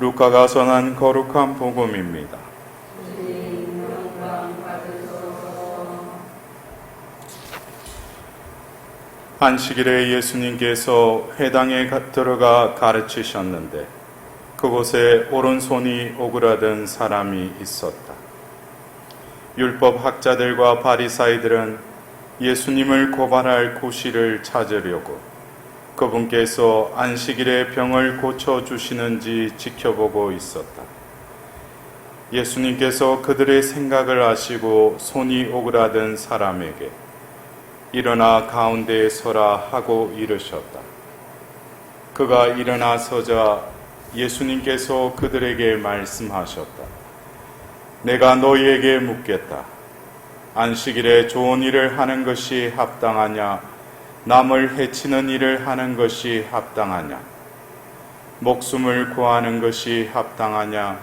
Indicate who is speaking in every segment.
Speaker 1: 루카가 전한 거룩한 복음입니다. 안식일에 예수님께서 회당에 가- 들어가 가르치셨는데 그곳에 오른손이 오그라든 사람이 있었다. 율법 학자들과 바리사이들은 예수님을 고발할 구실을 찾으려고 그분께서 안식일에 병을 고쳐 주시는지 지켜보고 있었다. 예수님께서 그들의 생각을 아시고 손이 오그라든 사람에게 일어나 가운데에 서라 하고 이르셨다. 그가 일어나 서자 예수님께서 그들에게 말씀하셨다. 내가 너희에게 묻겠다. 안식일에 좋은 일을 하는 것이 합당하냐? 남을 해치는 일을 하는 것이 합당하냐? 목숨을 구하는 것이 합당하냐?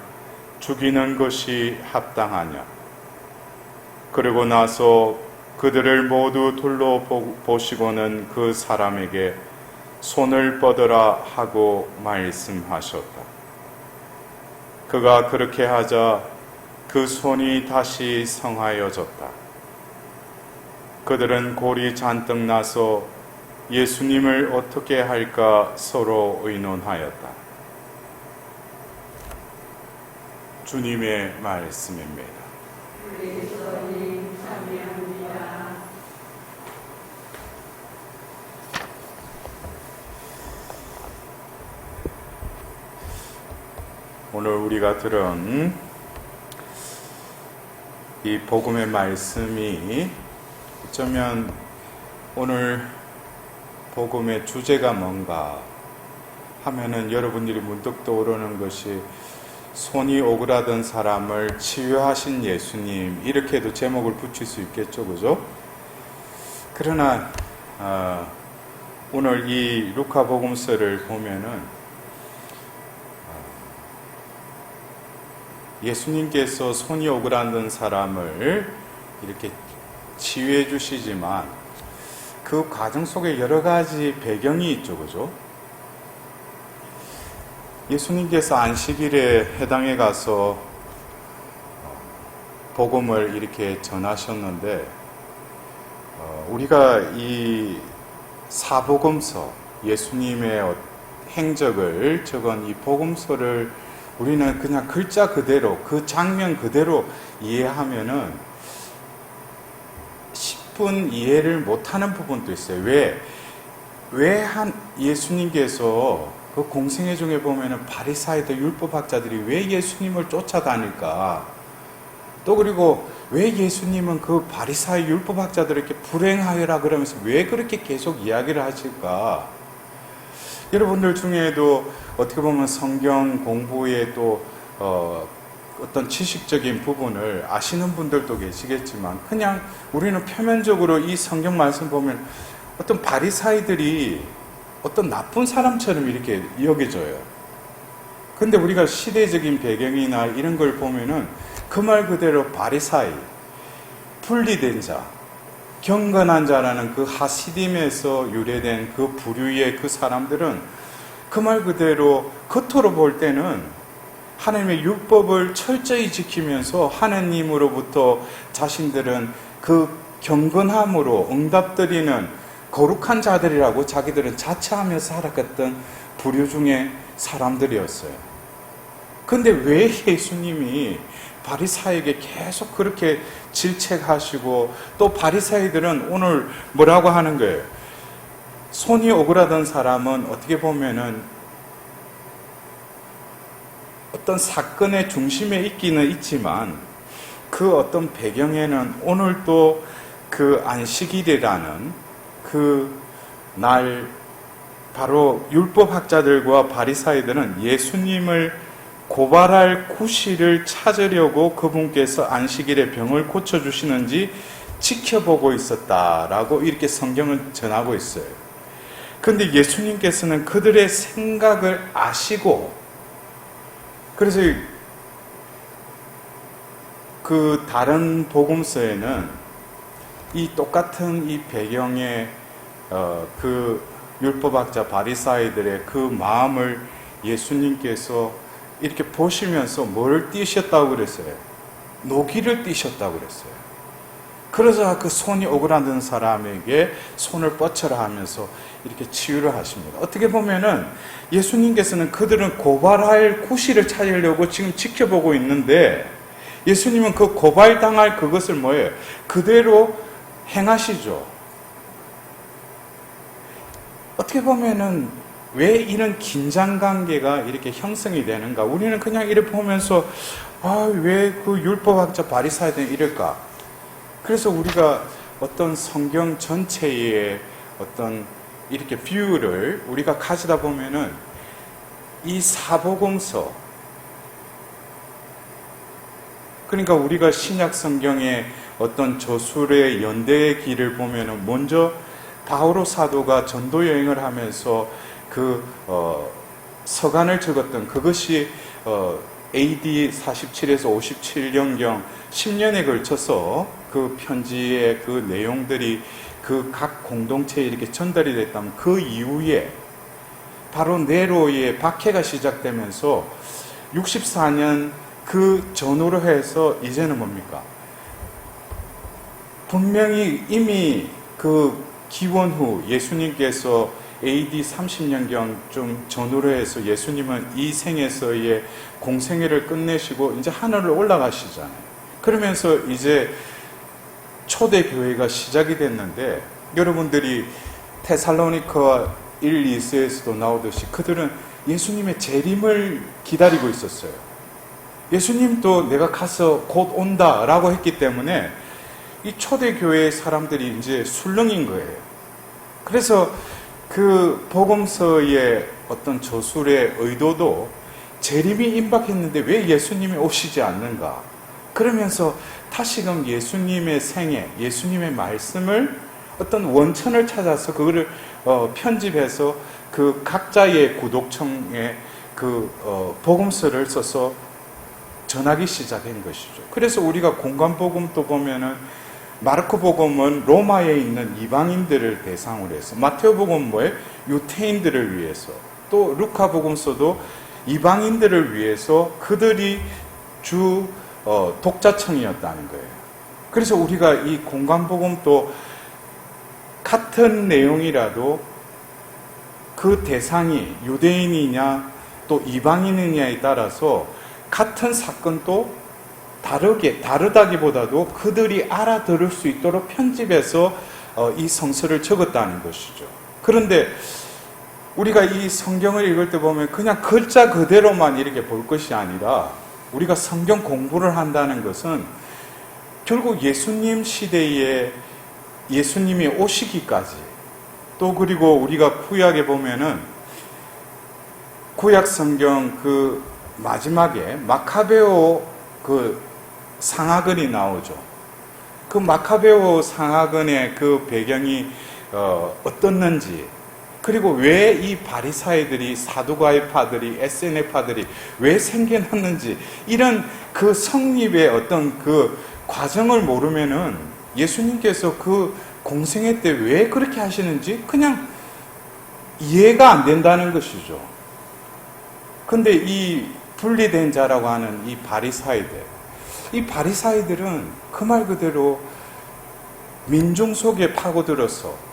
Speaker 1: 죽이는 것이 합당하냐? 그러고 나서 그들을 모두 둘러 보- 보시고는 그 사람에게 손을 뻗어라 하고 말씀하셨다. 그가 그렇게 하자 그 손이 다시 성하여졌다. 그들은 골이 잔뜩 나서 예수님을 어떻게 할까 서로 의논하였다. 주님의 말씀입니다. 오늘 우리가 들은 이 복음의 말씀이 어쩌면 오늘 복음의 주제가 뭔가 하면은 여러분들이 문득 떠오르는 것이 손이 오그라든 사람을 치유하신 예수님 이렇게도 제목을 붙일 수 있겠죠, 그죠? 그러나 아, 오늘 이 루카 복음서를 보면은 예수님께서 손이 오그라든 사람을 이렇게 치유해 주시지만 그 과정 속에 여러 가지 배경이 있죠, 그죠? 예수님께서 안식일에 해당에 가서 복음을 이렇게 전하셨는데 어, 우리가 이 사복음서 예수님의 행적을 적은 이 복음서를 우리는 그냥 글자 그대로 그 장면 그대로 이해하면은 10분 이해를 못하는 부분도 있어요. 왜? 왜 한 예수님께서 그 공생애 중에 보면은 바리사이들 율법학자들이 왜 예수님을 쫓아다닐까? 또 그리고 왜 예수님은 그 바리사이 율법학자들에게 불행하여라 그러면서 왜 그렇게 계속 이야기를 하실까? 여러분들 중에도 어떻게 보면 성경 공부에 또 어, 어떤 지식적인 부분을 아시는 분들도 계시겠지만 그냥 우리는 표면적으로 이 성경 말씀 보면 어떤 바리사이들이 어떤 나쁜 사람처럼 이렇게 여겨져요. 근데 우리가 시대적인 배경이나 이런 걸 보면은 그 말 그대로 바리사이, 분리된 자, 경건한 자라는 그 하시딤에서 유래된 그 부류의 그 사람들은 그 말 그대로 겉으로 볼 때는 하나님의 율법을 철저히 지키면서 하나님으로부터 자신들은 그 경건함으로 응답드리는 거룩한 자들이라고 자기들은 자처하면서 살아갔던 부류 중에 사람들이었어요. 근데 왜 예수님이 바리사에게 계속 그렇게 질책하시고 또 바리사이들은 오늘 뭐라고 하는 거예요? 손이 오그라든 사람은 어떻게 보면은 어떤 사건의 중심에 있기는 있지만 그 어떤 배경에는 오늘 또그 안식일이라는 그 날 바로 율법학자들과 바리사이들은 예수님을 고발할 구실을 찾으려고 그분께서 안식일에 병을 고쳐주시는지 지켜보고 있었다라고 이렇게 성경은 전하고 있어요. 근데 예수님께서는 그들의 생각을 아시고, 그래서 그 다른 복음서에는 이 똑같은 이 배경에 어, 그 율법학자 바리사이들의 그 마음을 예수님께서 이렇게 보시면서 뭘 띄셨다고 그랬어요? 노기를 띄셨다고 그랬어요. 그래서 그 손이 오그라든 사람에게 손을 뻗쳐라 하면서 이렇게 치유를 하십니다. 어떻게 보면은 예수님께서는 그들은 고발할 구실을 찾으려고 지금 지켜보고 있는데 예수님은 그 고발당할 그것을 뭐예요? 그대로 행하시죠. 어떻게 보면은 왜 이런 긴장 관계가 이렇게 형성이 되는가? 우리는 그냥 이렇게 보면서 아, 왜 그 율법학자 바리사이들은 이럴까? 그래서 우리가 어떤 성경 전체의 어떤 이렇게 뷰를 우리가 가지다 보면은 이 사복음서 그러니까 우리가 신약 성경의 어떤 저술의 연대의 길을 보면은 먼저 바오로 사도가 전도 여행을 하면서 그 어, 서간을 적었던 그것이 어, AD 47에서 57년경 10년에 걸쳐서 그 편지의 그 내용들이 그 각 공동체에 이렇게 전달이 됐다면 그 이후에 바로 네로의 박해가 시작되면서 64년 그 전후로 해서 이제는 뭡니까? 분명히 이미 그 기원 후 예수님께서 AD 30년경 좀 전후로 해서 예수님은 이 생에서의 공생애를 끝내시고 이제 하늘을 올라가시잖아요. 그러면서 이제 초대 교회가 시작이 됐는데 여러분들이 테살로니카 1, 2세에서도 나오듯이 그들은 예수님의 재림을 기다리고 있었어요. 예수님도 내가 가서 곧 온다라고 했기 때문에 이 초대 교회의 사람들이 이제 술렁인 거예요. 그래서 그 복음서의 어떤 저술의 의도도 재림이 임박했는데 왜 예수님이 오시지 않는가? 그러면서 다시금 예수님의 생애, 예수님의 말씀을 어떤 원천을 찾아서 그거를 어, 편집해서 그 각자의 구독청에 그 어, 복음서를 써서 전하기 시작한 것이죠. 그래서 우리가 공간복음도 보면은 마르코 복음은 로마에 있는 이방인들을 대상으로 해서 마테오 복음은 뭐에 유태인들을 위해서 또 루카 복음서도 이방인들을 위해서 그들이 주 어, 독자청이었다는 거예요. 그래서 우리가 이 공간복음도 같은 내용이라도 그 대상이 유대인이냐 또 이방인이냐에 따라서 같은 사건도 다르게 다르다기보다도 그들이 알아들을 수 있도록 편집해서 어, 이 성서를 적었다는 것이죠. 그런데 우리가 이 성경을 읽을 때 보면 그냥 글자 그대로만 이렇게 볼 것이 아니라 우리가 성경 공부를 한다는 것은 결국 예수님 시대에 예수님이 오시기까지 또 그리고 우리가 구약에 보면은 구약 성경 그 마지막에 마카베오 그 상하근이 나오죠. 그 마카베오 상하근의 그 배경이 어, 어떻는지 그리고 왜 이 바리사이들이 사두가이파들이 SNF파들이 왜 생겨났는지 이런 그 성립의 어떤 그 과정을 모르면은 예수님께서 그 공생애 때왜 그렇게 하시는지 그냥 이해가 안 된다는 것이죠. 근데 이 분리된 자라고 하는 이 바리사이들, 이 바리사이들은 그 말 그대로 민중 속에 파고들어서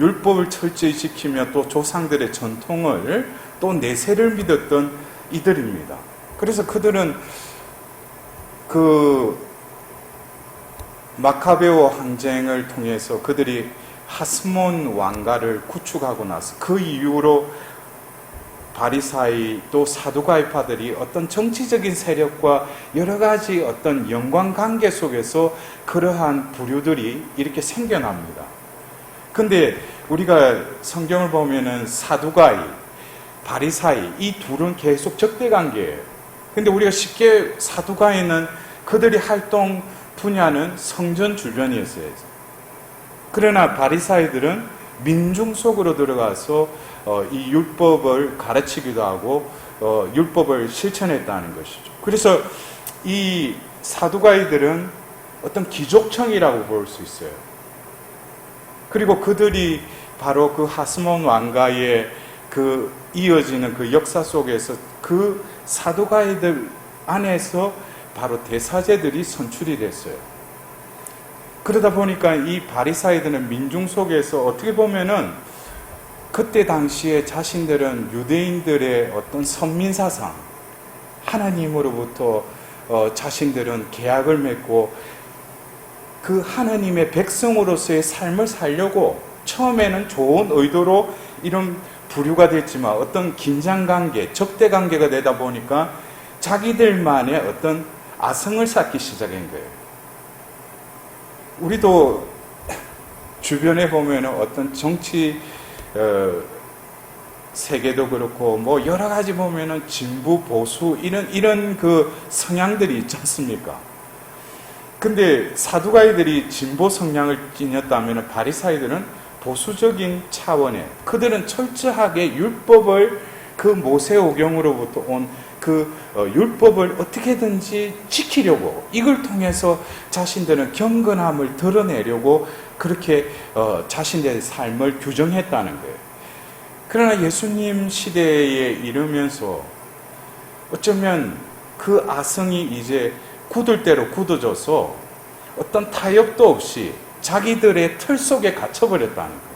Speaker 1: 율법을 철저히 지키며 또 조상들의 전통을 또 내세를 믿었던 이들입니다. 그래서 그들은 그 마카베오 항쟁을 통해서 그들이 하스몬 왕가를 구축하고 나서 그 이후로 바리사이 또 사두가이파들이 어떤 정치적인 세력과 여러 가지 어떤 연관 관계 속에서 그러한 부류들이 이렇게 생겨납니다. 근데 우리가 성경을 보면은 사두가이, 바리사이 이 둘은 계속 적대 관계예요. 근데 우리가 쉽게 사두가이는 그들이 활동 분야는 성전 주변이었어요. 그러나 바리사이들은 민중 속으로 들어가서 어, 이 율법을 가르치기도 하고 어, 율법을 실천했다는 것이죠. 그래서 이 사두가이들은 어떤 기족청이라고 볼 수 있어요. 그리고 그들이 바로 그 하스몬 왕가의 그 이어지는 그 역사 속에서 그 사도가이들 안에서 바로 대사제들이 선출이 됐어요. 그러다 보니까 이 바리사이들은 민중 속에서 어떻게 보면은 그때 당시에 자신들은 유대인들의 어떤 선민 사상, 하나님으로부터 어, 자신들은 계약을 맺고 그 하나님의 백성으로서의 삶을 살려고 처음에는 좋은 의도로 이런 부류가 됐지만 어떤 긴장 관계, 적대 관계가 되다 보니까 자기들만의 어떤 아성을 쌓기 시작한 거예요. 우리도 주변에 보면 어떤 정치 어, 세계도 그렇고 뭐 여러 가지 보면은 진보 보수 이런 이런 그 성향들이 있지 않습니까? 근데 사두가이들이 진보 성향을 띠녔다면 바리사이들은 보수적인 차원에 그들은 철저하게 율법을 그 모세오경으로부터 온 그 율법을 어떻게든지 지키려고 이걸 통해서 자신들은 경건함을 드러내려고 그렇게 어, 자신들의 삶을 규정했다는 거예요. 그러나 예수님 시대에 이르면서 어쩌면 그 아성이 이제 굳을 대로 굳어져서 어떤 타협도 없이 자기들의 틀 속에 갇혀버렸다는 거예요.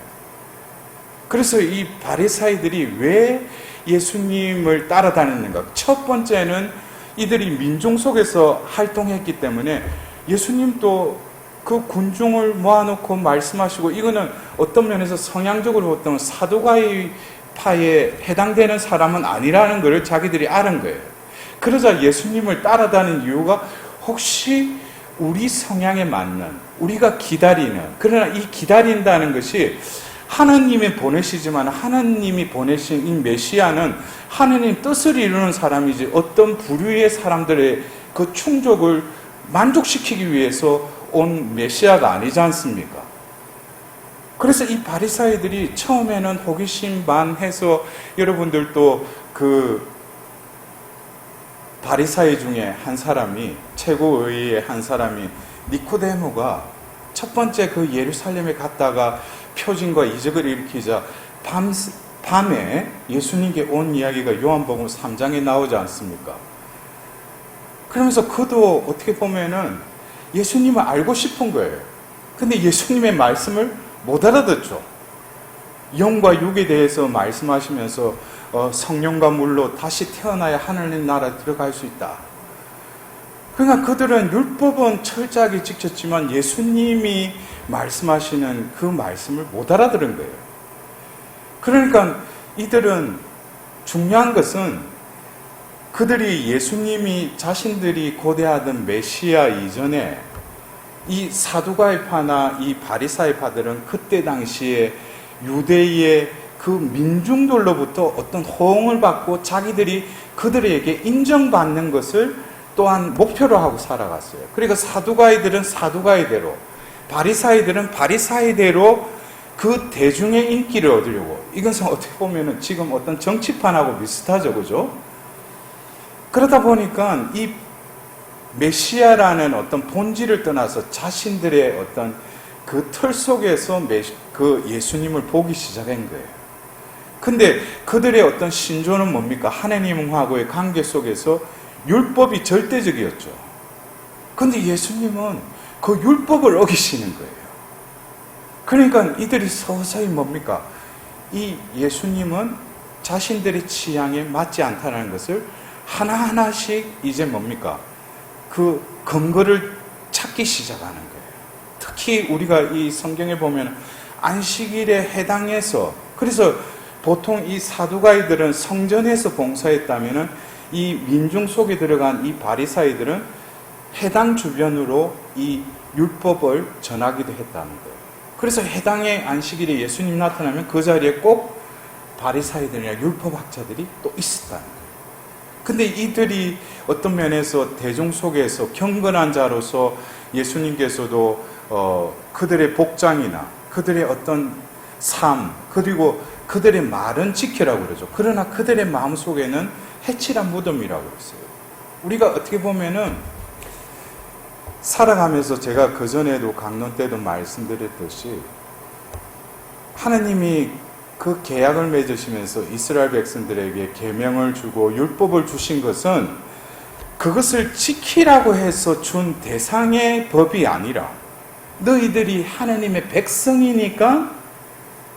Speaker 1: 그래서 이 바리사이들이 왜 예수님을 따라다녔는가? 첫 번째는 이들이 민중 속에서 활동했기 때문에 예수님도 그 군중을 모아놓고 말씀하시고 이거는 어떤 면에서 성향적으로 어떤 사도가의 파에 해당되는 사람은 아니라는 것을 자기들이 아는 거예요. 그러자 예수님을 따라다니는 이유가 혹시 우리 성향에 맞는 우리가 기다리는 그러나 이 기다린다는 것이 하나님이 보내시지만 하나님이 보내신 이 메시아는 하나님 뜻을 이루는 사람이지 어떤 부류의 사람들의 그 충족을 만족시키기 위해서 온 메시아가 아니지 않습니까? 그래서 이 바리사이들이 처음에는 호기심 반해서 여러분들도 그 바리사이 중에 한 사람이 최고의의 한 사람이 니코데모가 첫 번째 그 예루살렘에 갔다가 표징과 이적을 일으키자 밤, 밤에 예수님께 온 이야기가 요한복음 3장에 나오지 않습니까? 그러면서 그도 어떻게 보면은 예수님을 알고 싶은 거예요. 근데 예수님의 말씀을 못 알아듣죠. 영과 육에 대해서 말씀하시면서 어, 성령과 물로 다시 태어나야 하나님 나라에 들어갈 수 있다. 그러니까 그들은 율법은 철저하게 지켰지만 예수님이 말씀하시는 그 말씀을 못 알아들은 거예요. 그러니까 이들은 중요한 것은 그들이 예수님이 자신들이 고대하던 메시아 이전에 이 사두가이파나 이 바리사이파들은 그때 당시에 유대의 그 민중들로부터 어떤 호응을 받고 자기들이 그들에게 인정받는 것을 또한 목표로 하고 살아갔어요. 그러니까 사두가이들은 사두가이대로, 바리사이들은 바리사이대로 그 대중의 인기를 얻으려고. 이것은 어떻게 보면은 지금 어떤 정치판하고 비슷하죠, 그죠? 그러다 보니까 이 메시아라는 어떤 본질을 떠나서 자신들의 어떤 그 틀 속에서 그 예수님을 보기 시작한 거예요. 근데 그들의 어떤 신조는 뭡니까? 하나님하고의 관계 속에서 율법이 절대적이었죠. 근데 예수님은 그 율법을 어기시는 거예요. 그러니까 이들이 서서히 뭡니까? 이 예수님은 자신들의 취향에 맞지 않다는 것을 하나하나씩 이제 뭡니까? 그 근거를 찾기 시작하는 거예요. 특히 우리가 이 성경에 보면 안식일에 해당해서 그래서 보통 이 사두가이들은 성전에서 봉사했다면은 이 민중 속에 들어간 이 바리사이들은 해당 주변으로 이 율법을 전하기도 했다는 거예요. 그래서 해당의 안식일에 예수님 나타나면 그 자리에 꼭 바리사이들이나 율법학자들이 또 있었다는 거예요. 근데 이들이 어떤 면에서 대중 속에서 경건한 자로서 예수님께서도 어, 그들의 복장이나 그들의 어떤 삶 그리고 그들의 말은 지키라고 그러죠. 그러나 그들의 마음 속에는 해칠한 무덤이라고 그랬어요. 우리가 어떻게 보면은 살아가면서 제가 그 전에도 강론 때도 말씀드렸듯이 하나님이 그 계약을 맺으시면서 이스라엘 백성들에게 계명을 주고 율법을 주신 것은 그것을 지키라고 해서 준 대상의 법이 아니라 너희들이 하나님의 백성이니까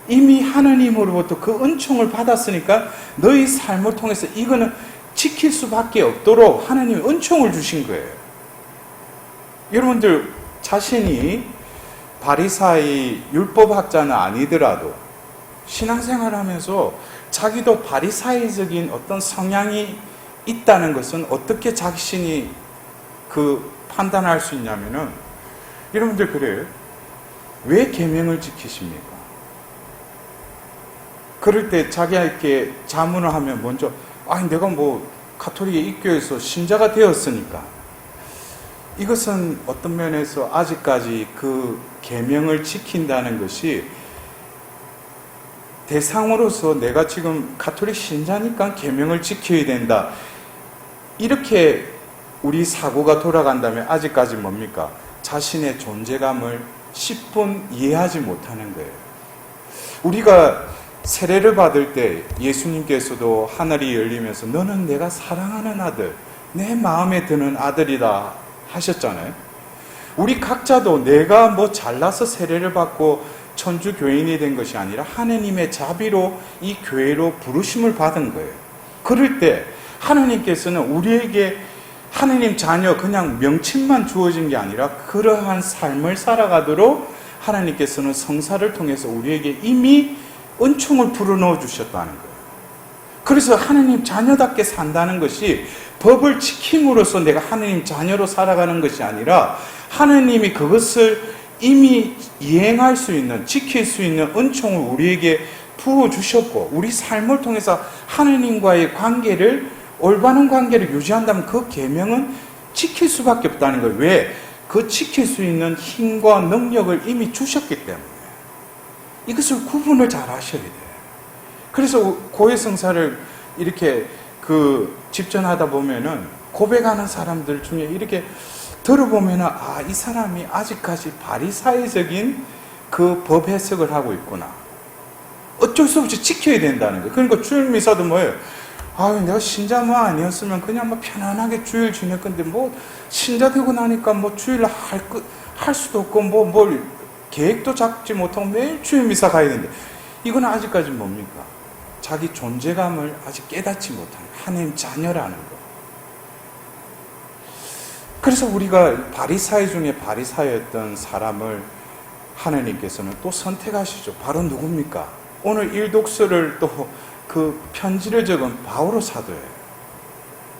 Speaker 1: 이미 하나님으로부터 그 은총을 받았으니까 너희 삶을 통해서 이거는 지킬 수밖에 없도록 하나님이 은총을 주신 거예요. 여러분들 자신이 바리사이 율법학자는 아니더라도 신앙생활을 하면서 자기도 바리사이적인 어떤 성향이 있다는 것은 어떻게 자신이 그 판단할 수 있냐면은 여러분들 그래요. 왜 계명을 지키십니까? 그럴 때 자기에게 자문을 하면 먼저 아니 내가 뭐 가톨릭 입교해서 신자가 되었으니까 이것은 어떤 면에서 아직까지 그 계명을 지킨다는 것이 대상으로서 내가 지금 가톨릭 신자니까 계명을 지켜야 된다. 이렇게 우리 사고가 돌아간다면 아직까지 뭡니까? 자신의 존재감을 10분 이해하지 못하는 거예요. 우리가 세례를 받을 때 예수님께서도 하늘이 열리면서 너는 내가 사랑하는 아들, 내 마음에 드는 아들이다 하셨잖아요. 우리 각자도 내가 뭐 잘나서 세례를 받고 천주 교인이 된 것이 아니라 하느님의 자비로 이 교회로 부르심을 받은 거예요. 그럴 때 하느님께서는 우리에게 하느님 자녀 그냥 명칭만 주어진 게 아니라 그러한 삶을 살아가도록 하나님께서는 성사를 통해서 우리에게 이미 은총을 불어넣어 주셨다는 거예요. 그래서 하느님 자녀답게 산다는 것이 법을 지킴으로써 내가 하느님 자녀로 살아가는 것이 아니라 하느님이 그것을 이미 이행할 수 있는, 지킬 수 있는 은총을 우리에게 부어 주셨고, 우리 삶을 통해서 하느님과의 관계를, 올바른 관계를 유지한다면 그 계명은 지킬 수밖에 없다는 거예요. 왜? 그 지킬 수 있는 힘과 능력을 이미 주셨기 때문에. 이것을 구분을 잘 하셔야 돼요. 그래서 고해성사를 이렇게 그 집전하다 보면은 고백하는 사람들 중에 이렇게 들어보면은 아, 이 사람이 아직까지 바리사회적인 그 법 해석을 하고 있구나. 어쩔 수 없이 지켜야 된다는 거예요. 그러니까 주일 미사도 뭐예요? 아유, 내가 신자만 아니었으면 그냥 뭐 편안하게 주일 지낼 건데 뭐 신자 되고 나니까 뭐 주일 할, 거, 할 수도 없고 뭐 뭘 계획도 잡지 못하고 매일 주일 미사 가야 되는데 이건 아직까지 뭡니까? 자기 존재감을 아직 깨닫지 못한 하나님 자녀라는 거. 그래서 우리가 바리사회 중에 바리사였던 사람을 하나님께서는 또 선택하시죠. 바로 누굽니까? 오늘 일독서를 또 그 편지를 적은 바오로 사도예요.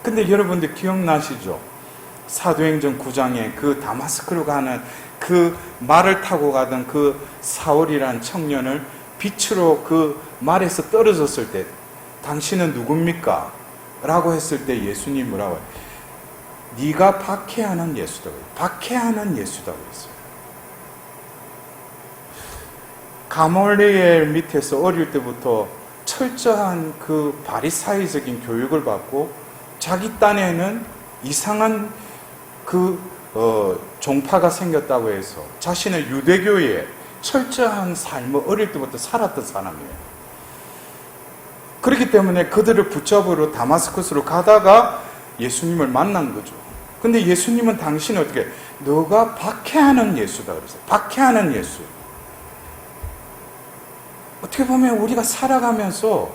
Speaker 1: 근데 여러분들 기억나시죠? 사도행전 9장에 그 다마스크로 가는 그 말을 타고 가던 그 사울이란 청년을 빛으로 그 말에서 떨어졌을 때 당신은 누굽니까? 라고 했을 때 예수님 뭐라고 해요? 네가 박해하는 예수다. 박해하는 했어요. 가몰리엘 밑에서 어릴 때부터 철저한 그 바리사이적인 교육을 받고 자기 딴에는 이상한 그 어, 종파가 생겼다고 해서 자신의 유대교에 철저한 삶을 어릴 때부터 살았던 사람이에요. 그렇기 때문에 그들을 붙잡으러 다마스커스로 가다가 예수님을 만난 거죠. 근데 예수님은 당신이 어떻게 너가 박해하는 예수다 그랬어요. 박해하는 예수. 어떻게 보면 우리가 살아가면서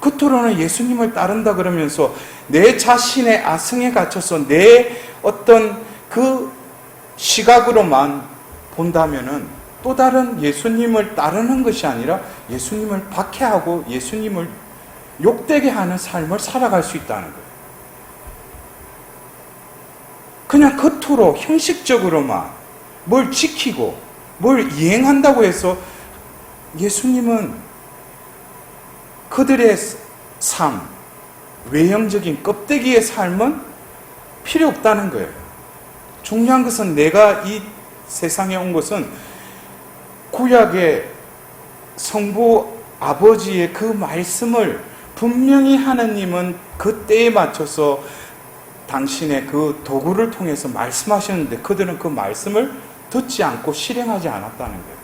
Speaker 1: 겉으로는 예수님을 따른다 그러면서 내 자신의 아성에 갇혀서 내 어떤 그 시각으로만 본다면은 또 다른 예수님을 따르는 것이 아니라 예수님을 박해하고 예수님을 욕되게 하는 삶을 살아갈 수 있다는 거예요. 그냥 겉으로 형식적으로만 뭘 지키고 뭘 이행한다고 해서 예수님은 그들의 삶, 외형적인 껍데기의 삶은 필요 없다는 거예요. 중요한 것은 내가 이 세상에 온 것은 구약의 성부 아버지의 그 말씀을 분명히 하나님은 그 때에 맞춰서 당신의 그 도구를 통해서 말씀하셨는데 그들은 그 말씀을 듣지 않고 실행하지 않았다는 거예요.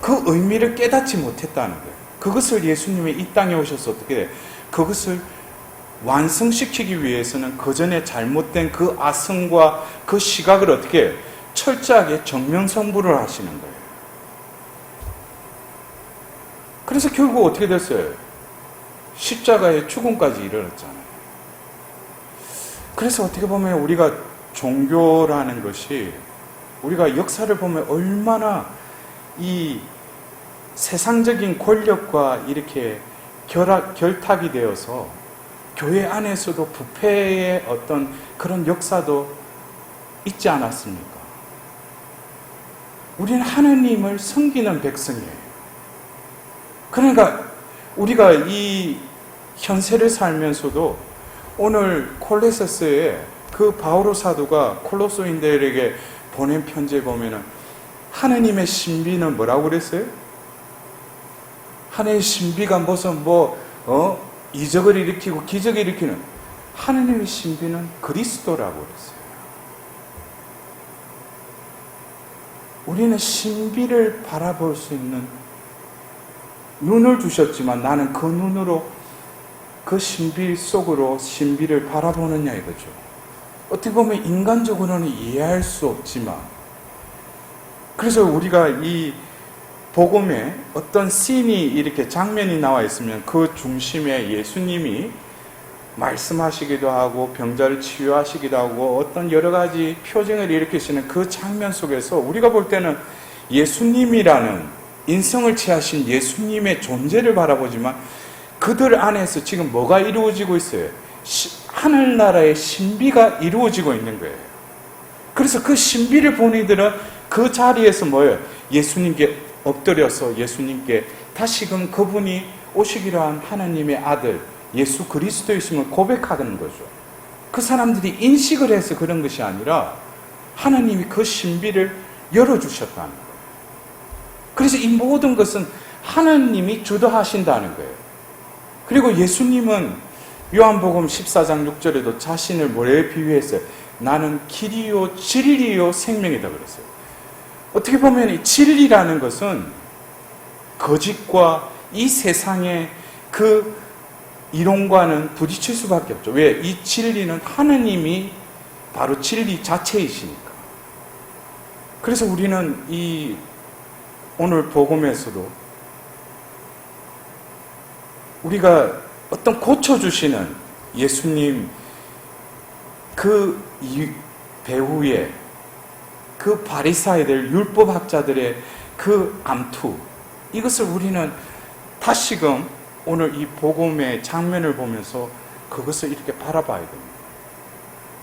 Speaker 1: 그 의미를 깨닫지 못했다는 거예요. 그것을 예수님이 이 땅에 오셔서 어떻게 돼? 그것을 완성시키기 위해서는 그 전에 잘못된 그 아성과 그 시각을 어떻게? 철저하게 정명성부를 하시는 거예요. 그래서 결국 어떻게 됐어요? 십자가의 죽음까지 이르렀잖아요. 그래서 어떻게 보면 우리가 종교라는 것이 우리가 역사를 보면 얼마나 이 세상적인 권력과 이렇게 결탁이 되어서 교회 안에서도 부패의 어떤 그런 역사도 있지 않았습니까? 우리는 하느님을 섬기는 백성이에요. 그러니까 우리가 이 현세를 살면서도 오늘 콜레세스에 그 바오로 사도가 콜로소인들에게 보낸 편지에 보면은 하느님의 신비는 뭐라고 그랬어요? 하나님의 신비가 무슨 뭐 어? 이적을 일으키고 기적을 일으키는 하느님의 신비는 그리스도라고 그랬어요. 우리는 신비를 바라볼 수 있는 눈을 주셨지만 나는 그 눈으로 그 신비 속으로 신비를 바라보느냐 이거죠. 어떻게 보면 인간적으로는 이해할 수 없지만 그래서 우리가 이 복음에 어떤 씬이 이렇게 장면이 나와 있으면 그 중심에 예수님이 말씀하시기도 하고 병자를 치유하시기도 하고 어떤 여러 가지 표징을 일으키시는 그 장면 속에서 우리가 볼 때는 예수님이라는 인성을 취하신 예수님의 존재를 바라보지만 그들 안에서 지금 뭐가 이루어지고 있어요? 시, 하늘나라의 신비가 이루어지고 있는 거예요. 그래서 그 신비를 본 이들은 그 자리에서 뭐예요? 예수님께 엎드려서 예수님께 다시금 그분이 오시기로 한 하나님의 아들 예수 그리스도이심을 고백하는 거죠. 그 사람들이 인식을 해서 그런 것이 아니라 하나님이 그 신비를 열어주셨다는 거예요. 그래서 이 모든 것은 하나님이 주도하신다는 거예요. 그리고 예수님은 요한복음 14장 6절에도 자신을 뭐에 비유했어요? 나는 길이요, 진리요, 생명이다 그랬어요. 어떻게 보면 이 진리라는 것은 거짓과 이 세상의 그 이론과는 부딪힐 수밖에 없죠. 왜? 이 진리는 하느님이 바로 진리 자체이시니까. 그래서 우리는 이 오늘 복음에서도 우리가 어떤 고쳐주시는 예수님 그 배후에 그 바리사이들 율법 학자들의 그 암투 이것을 우리는 다시금 오늘 이 복음의 장면을 보면서 그것을 이렇게 바라봐야 됩니다.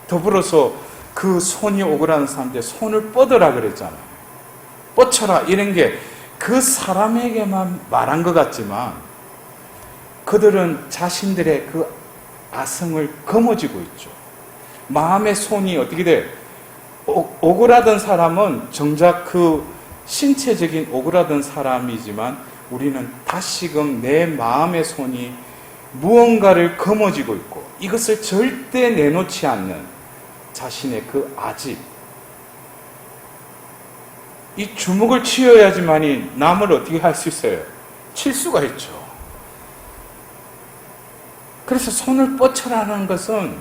Speaker 1: 더불어서 그 손이 오그라는 사람들 손을 뻗으라 그랬잖아요. 뻗쳐라 이런 게 그 사람에게만 말한 것 같지만 그들은 자신들의 그 아성을 거머쥐고 있죠. 마음의 손이 어떻게 돼? 오그라든 사람은 정작 그 신체적인 오그라든 사람이지만 우리는 다시금 내 마음의 손이 무언가를 거머쥐고 있고 이것을 절대 내놓지 않는 자신의 그 아집, 이 주먹을 치어야지만이 남을 어떻게 할 수 있어요? 칠 수가 있죠. 그래서 손을 뻗쳐라는 것은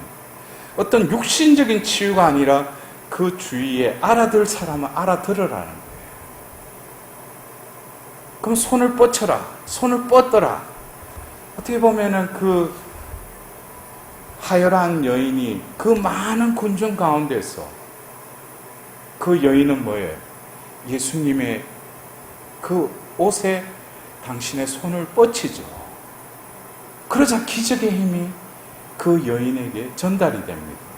Speaker 1: 어떤 육신적인 치유가 아니라 그 주위에 알아들 사람은 알아들으라는. 그럼 손을 뻗쳐라. 손을 뻗더라. 어떻게 보면은 그 하열한 여인이 그 많은 군중 가운데서 그 여인은 뭐예요? 예수님의 그 옷에 당신의 손을 뻗치죠. 그러자 기적의 힘이 그 여인에게 전달이 됩니다.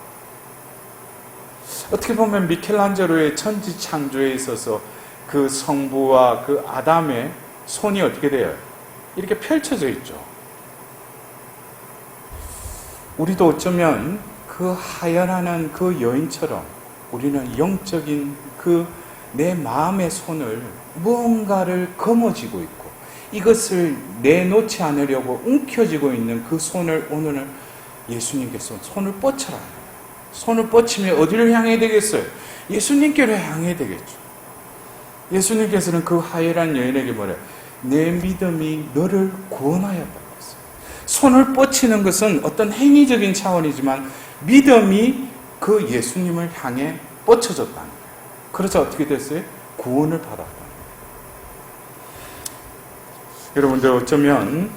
Speaker 1: 어떻게 보면 미켈란젤로의 천지 창조에 있어서 그 성부와 그 아담의 손이 어떻게 돼요? 이렇게 펼쳐져 있죠. 우리도 어쩌면 그 하연하는 그 여인처럼 우리는 영적인 그 내 마음의 손을 무언가를 거머쥐고 있고 이것을 내놓지 않으려고 움켜쥐고 있는 그 손을 오늘은 예수님께서 손을 뻗쳐라. 손을 뻗치면 어디를 향해야 되겠어요? 예수님께로 향해야 되겠죠. 예수님께서는 그 하열한 여인에게 뭐래? 내 믿음이 너를 구원하였다고 했어요. 손을 뻗치는 것은 어떤 행위적인 차원이지만 믿음이 그 예수님을 향해 뻗쳐졌다는 거예요. 그래서 어떻게 됐어요? 구원을 거예요. 여러분들 어쩌면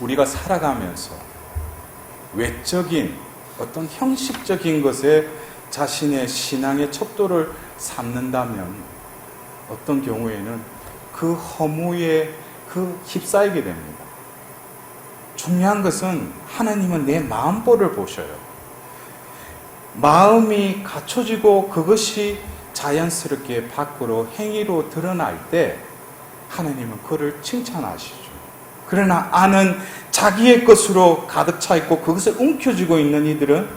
Speaker 1: 우리가 살아가면서 외적인 어떤 형식적인 것에 자신의 신앙의 척도를 삼는다면 어떤 경우에는 그 허무에 그 휩싸이게 됩니다. 중요한 것은 하나님은 내 마음보를 보셔요. 마음이 갖춰지고 그것이 자연스럽게 밖으로 행위로 드러날 때 하나님은 그를 칭찬하시죠. 그러나 아는 자기의 것으로 가득 차 있고 그것을 움켜쥐고 있는 이들은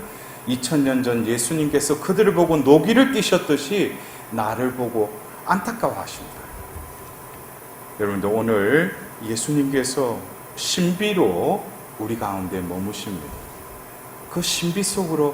Speaker 1: 2000년 전 예수님께서 그들을 보고 노기를 띠셨듯이 나를 보고 안타까워하십니다. 여러분들 오늘 예수님께서 신비로 우리 가운데 머무십니다. 그 신비 속으로